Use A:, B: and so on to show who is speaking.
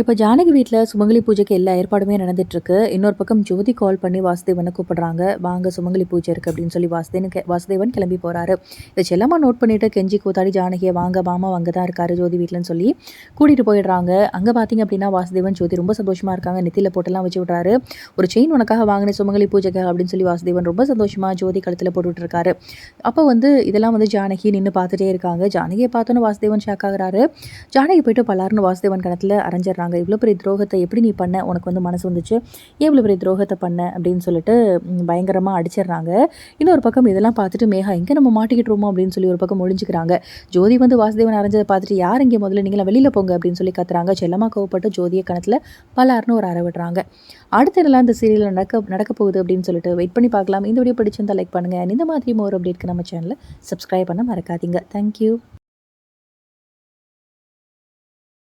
A: இப்போ ஜானகி வீட்டில் சுமங்கலி பூஜைக்கு எல்லா ஏற்பாடுமே நடந்துட்டுருக்கு. இன்னொரு பக்கம் ஜோதி கால் பண்ணி வாசுதேவனை கூப்பிடுறாங்க. வாங்க சுமங்கலி பூஜை இருக்குது அப்படின்னு சொல்லி வாசுதேவன் வாசுதேவன் கிளம்பி போகிறாரு இதை செல்லமாக நோட் பண்ணிவிட்டு கெஞ்சி கூத்தாடி ஜானகியை வாங்க மாமா அங்கே தான் இருக்காரு ஜோதி வீட்டில்னு சொல்லி கூட்டிகிட்டு போயிடுறாங்க. அங்கே பார்த்தீங்க அப்படின்னா வாசுதேவன் ஜோதி ரொம்ப சந்தோஷமாக இருக்காங்க. நெத்தியில் போட்டெல்லாம் வச்சு விட்றாரு. ஒரு செயின் உனக்காக வாங்கின சுமங்கலி பூஜைக்கு அப்படின்னு சொல்லி வாசுதேவன் ரொம்ப சந்தோஷமாக ஜோதி கழுத்தில் போட்டு விட்டுருக்காரு அப்போ வந்து இதெல்லாம் வந்து ஜானகி நின்று பார்த்துட்டே இருக்காங்க. ஜானகியை பார்த்தோன்னு வாசுதேவன் ஷாக் ஆகுறாரு. ஜானகி போயிட்டு பலாருன்னு வாசுதேவன் கணத்தில் அரைஞ்சிடறாங்க இவ்வளோ பெரிய துரோகத்தை எப்படி நீ பண்ண? உனக்கு வந்து மனசு வந்துச்சு. ஏன் இவ்வளோ பெரிய துரோகத்தை பண்ண? அப்படின்னு சொல்லிட்டு பயங்கரமாக அடிச்சிடுறாங்க. இன்னொரு பக்கம் இதெல்லாம் பார்த்துட்டு மேகா எங்கே நம்ம மாட்டிக்கிட்டுருமோ அப்படின்னு சொல்லி ஒரு பக்கம் ஒழிஞ்சிக்கிறாங்க ஜோதி வந்து வாசுதேவன் அரைஞ்சதை பார்த்துட்டு யார் இங்கே முதல்ல? நீங்களாம் வெளியில் போங்க அப்படின்னு சொல்லி கத்துறாங்க. செல்லமாக கோவப்பட்டு ஜோதியை கணத்தில் பலார்னு ஒரு அறவிடுறாங்க அடுத்த நிலாம் இந்த சீரியல் நடக்க நடக்க போகுது அப்படின்னு சொல்லிட்டு வெயிட் பண்ணி பார்க்கலாம். இந்த வீடியோ பிடிச்சிருந்தால் லைக் பண்ணுங்கள் இந்த மாதிரி மோர் அப்டேட்க்கு நம்ம சேனலை சப்ஸ்கிரைப் பண்ண மறக்காதீங்க. தேங்க்யூ